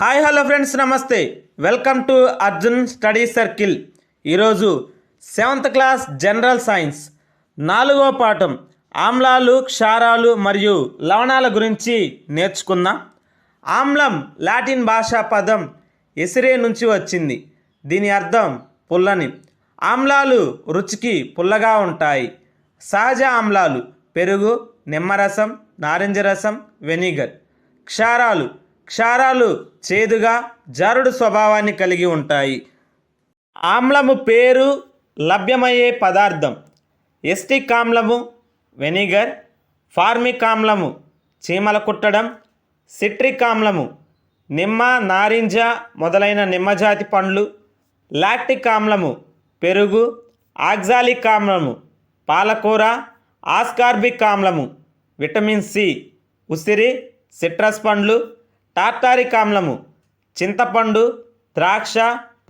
Hi hello friends నమస్తే. Welcome to Arjun study circle. ఈరోజు seventh class general science. నాలుగో పాఠం. ఆమ్లాలు క్షారాలు మరియు లవణాల గురించి నేర్చుకుందాం. ఆమ్లం లాటిన్ భాషా పదం ఎసిరే నుంచి వచ్చింది. దీని అర్థం పుల్లని. ఆమ్లాలు రుచికి పుల్లగా ఉంటాయి. సహజ ఆమ్లాలు పెరుగు నిమ్మరసం నారింజ రసం వెనిగర్. క్షారాలు క్షారాలు చేదుగా జారుడు స్వభావాన్ని కలిగి ఉంటాయి. ఆమ్లము పేరు లభ్యమయ్యే పదార్థం. ఎస్టిక్ ఆమ్లము వెనిగర్ ఫార్మిక్ ఆమ్లము చీమల కుట్టడం సిట్రిక్ ఆమ్లము నిమ్మ నారింజ మొదలైన నిమ్మజాతి పండ్లు లాక్టిక్ ఆమ్లము పెరుగు ఆక్సాలిక్ ఆమ్లము పాలకూర ఆస్కార్బిక్ ఆమ్లము విటమిన్ సి ఉసిరి సిట్రస్ పండ్లు టార్టారిక్ ఆమ్లము చింతపండు ద్రాక్ష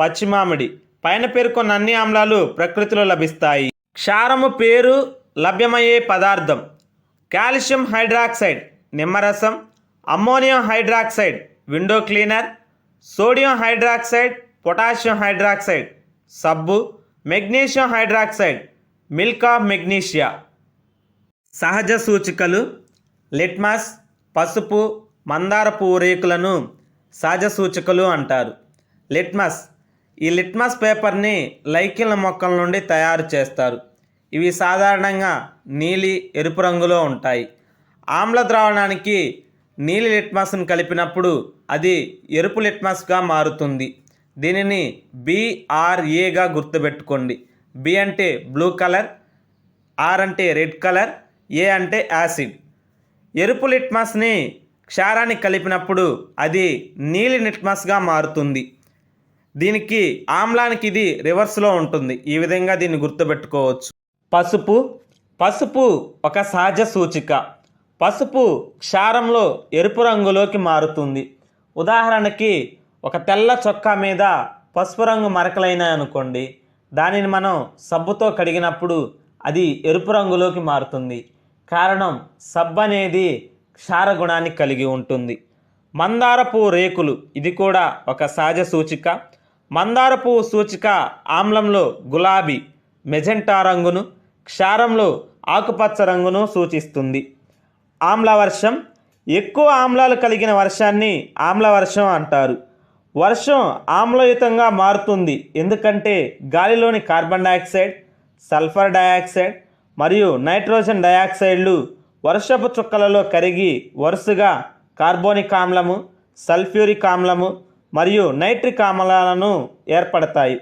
పచ్చిమామిడి. పైన పేర్కొన్న అన్ని ఆమ్లాలు ప్రకృతిలో లభిస్తాయి. క్షారము పేరు లభ్యమయ్యే పదార్థం. కాల్షియం హైడ్రాక్సైడ్ నిమ్మరసం ammonium hydroxide window cleaner sodium hydroxide potassium hydroxide. సబ్బు magnesium hydroxide milk of magnesia. సహజ సూచికలు లిట్మస్ పసుపు మందార పువ్వు రేకులను సహజ సూచికలు అంటారు. లిట్మస్. ఈ లిట్మస్ పేపర్ని లైకిన్ల మొక్కల నుండి తయారు చేస్తారు. ఇవి సాధారణంగా నీలి ఎరుపు రంగులో ఉంటాయి. ఆమ్ల ద్రావణానికి నీలి లిట్మస్ను కలిపినప్పుడు అది ఎరుపు లిట్మస్గా మారుతుంది. దీనిని బీఆర్ఏగా గుర్తుపెట్టుకోండి. బి అంటే బ్లూ కలర్ ఆర్ అంటే రెడ్ కలర్ ఏ అంటే యాసిడ్. ఎరుపు లిట్మస్ని క్షారాన్ని కలిపినప్పుడు అది నీలి నిట్మస్గా మారుతుంది. దీనికి ఆమ్లానికి ఇది రివర్స్లో ఉంటుంది. ఈ విధంగా దీన్ని గుర్తుపెట్టుకోవచ్చు. పసుపు. పసుపు ఒక సహజ సూచిక. పసుపు క్షారంలో ఎరుపు రంగులోకి మారుతుంది. ఉదాహరణకి ఒక తెల్ల చొక్కా మీద పసుపు రంగు మరకలైనాయి అనుకోండి. దానిని మనం సబ్బుతో కడిగినప్పుడు అది ఎరుపు రంగులోకి మారుతుంది. కారణం సబ్బు అనేది క్షార గుణాన్ని కలిగి ఉంటుంది. మందారపు రేకులు ఇది కూడా ఒక సహజ సూచిక. మందారపు సూచిక ఆమ్లంలో గులాబీ మెజెంటా రంగును క్షారంలో ఆకుపచ్చ రంగును సూచిస్తుంది. ఆమ్లవర్షం ఎక్కువ ఆమ్లాలు కలిగిన వర్షాన్ని ఆమ్లవర్షం అంటారు. వర్షం ఆమ్లయుతంగా మారుతుంది ఎందుకంటే గాలిలోని కార్బన్ డయాక్సైడ్ సల్ఫర్ డయాక్సైడ్ మరియు నైట్రోజన్ డయాక్సైడ్లు వర్షపు చుక్కలలో కరిగి వరుసగా కార్బోనిక్ ఆమ్లము సల్ఫ్యూరిక్ ఆమ్లము మరియు నైట్రిక్ ఆమ్లాలను ఏర్పడతాయి.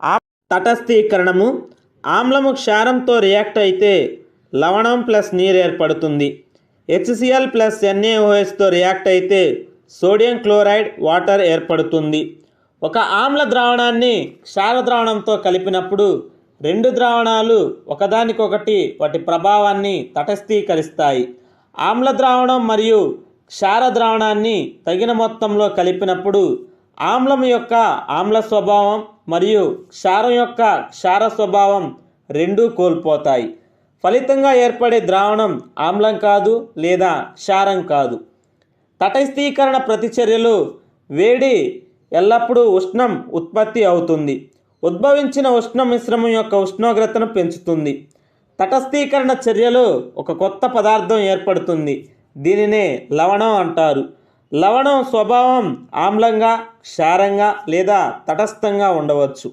ఆ తటస్థీకరణము ఆమ్లము క్షారంతో రియాక్ట్ అయితే లవణం ప్లస్ నీరు ఏర్పడుతుంది. హెచ్సిఎల్ ప్లస్ ఎన్ఏఓహెచ్తో రియాక్ట్ అయితే సోడియం క్లోరైడ్ వాటర్ ఏర్పడుతుంది. ఒక ఆమ్ల ద్రావణాన్ని క్షార ద్రావణంతో కలిపినప్పుడు రెండు ద్రావణాలు ఒకదానికొకటి వాటి ప్రభావాన్ని తటస్థీకరిస్తాయి. ఆమ్ల ద్రావణం మరియు క్షార ద్రావణాన్ని తగిన మొత్తంలో కలిపినప్పుడు ఆమ్లం యొక్క ఆమ్ల స్వభావం మరియు క్షారం యొక్క క్షార స్వభావం రెండూ కోల్పోతాయి. ఫలితంగా ఏర్పడే ద్రావణం ఆమ్లం కాదు లేదా క్షారం కాదు. తటస్థీకరణ ప్రతిచర్యలు వేడి ఎల్లప్పుడూ ఉష్ణం ఉత్పత్తి అవుతుంది. ఉద్భవించిన ఉష్ణ మిశ్రమం యొక్క ఉష్ణోగ్రతను పెంచుతుంది. తటస్థీకరణ చర్యలో ఒక కొత్త పదార్థం ఏర్పడుతుంది. దీనినే లవణం అంటారు. లవణం స్వభావం ఆమ్లంగా క్షారంగా లేదా తటస్థంగా ఉండవచ్చు.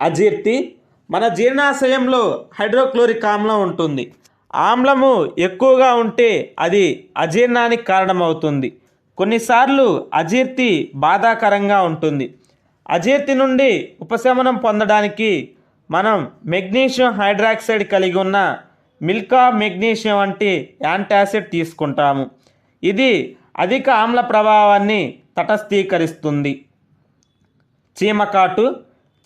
అజీర్తి మన జీర్ణాశయంలో హైడ్రోక్లోరిక్ ఆమ్లం ఉంటుంది. ఆమ్లము ఎక్కువగా ఉంటే అది అజీర్ణానికి కారణమవుతుంది. కొన్నిసార్లు అజీర్తి బాధాకరంగా ఉంటుంది. అజీర్తి నుండి ఉపశమనం పొందడానికి మనం మెగ్నీషియం హైడ్రాక్సైడ్ కలిగి ఉన్న మిల్కా మెగ్నీషియం వంటి యాంటాసిడ్ తీసుకుంటాము. ఇది అధిక ఆమ్ల ప్రభావాన్ని తటస్థీకరిస్తుంది. చీమకాటు.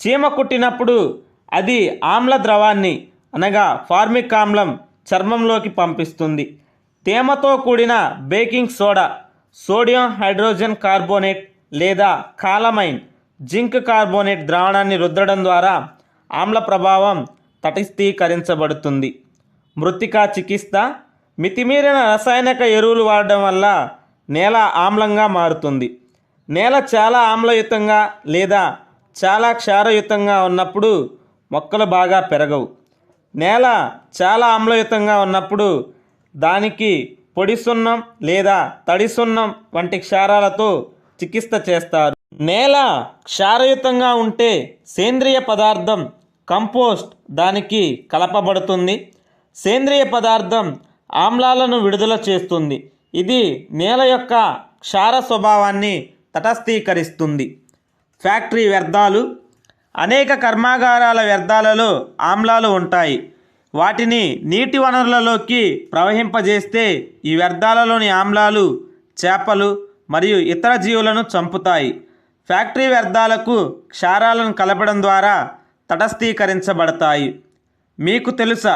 చీమ కుట్టినప్పుడు అది ఆమ్ల ద్రవాన్ని అనగా ఫార్మిక్ ఆమ్లం చర్మంలోకి పంపిస్తుంది. తేమతో కూడిన baking soda sodium hydrogen carbonate లేదా కాలమైన్ జింక్ కార్బోనేట్ ద్రావణాన్ని రుద్దడం ద్వారా ఆమ్ల ప్రభావం తటిస్థీకరించబడుతుంది. మృతికా చికిత్స మితిమీరిన రసాయనిక ఎరువులు వాడడం వల్ల నేల ఆమ్లంగా మారుతుంది. నేల చాలా ఆమ్లయుతంగా లేదా చాలా క్షారయుతంగా ఉన్నప్పుడు మొక్కలు బాగా పెరగవు. నేల చాలా ఆమ్లయుతంగా ఉన్నప్పుడు దానికి పొడి సున్నం లేదా తడి సున్నం వంటి క్షారాలతో చికిత్స చేస్తారు. నేల క్షారయుతంగా ఉంటే సేంద్రియ పదార్థం కంపోస్ట్ దానికి కలపబడుతుంది. సేంద్రియ పదార్థం ఆమ్లాలను విడుదల చేస్తుంది. ఇది నేల యొక్క క్షార స్వభావాన్ని తటస్థీకరిస్తుంది. ఫ్యాక్టరీ వ్యర్థాలు అనేక కర్మాగారాల వ్యర్థాలలో ఆమ్లాలు ఉంటాయి. వాటిని నీటి వనరులలోకి ప్రవహింపజేస్తే ఈ వ్యర్థాలలోని ఆమ్లాలు చేపలు మరియు ఇతర జీవులను చంపుతాయి. ఫ్యాక్టరీ వ్యర్థాలకు క్షారాలను కలపడం ద్వారా తటస్థీకరించబడతాయి. మీకు తెలుసా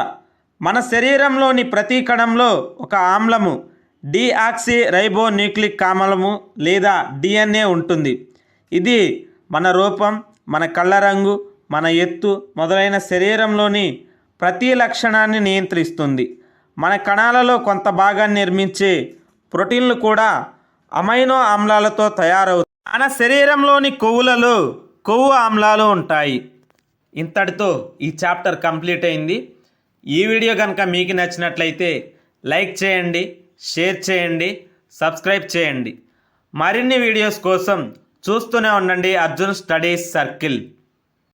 మన శరీరంలోని ప్రతి కణంలో ఒక ఆమ్లము డిఆక్సి రైబో న్యూక్లిక్ ఆమ్లము లేదా డిఎన్ఏ ఉంటుంది. ఇది మన రూపం మన కళ్ళ రంగు మన ఎత్తు మొదలైన శరీరంలోని ప్రతి లక్షణాన్ని నియంత్రిస్తుంది. మన కణాలలో కొంత భాగాన్ని నిర్మించే ప్రోటీన్లు కూడా అమైనో ఆమ్లాలతో తయారవుతాయి. మన శరీరంలోని కొవ్వులలో కొవ్వు ఆమ్లాలు ఉంటాయి. ఇంతటితో ఈ చాప్టర్ కంప్లీట్ అయింది. ఈ వీడియో కనుక మీకు నచ్చినట్లయితే లైక్ చేయండి షేర్ చేయండి సబ్స్క్రైబ్ చేయండి. మరిన్ని వీడియోస్ కోసం చూస్తూనే ఉండండి అర్జున్ స్టడీస్ సర్కిల్.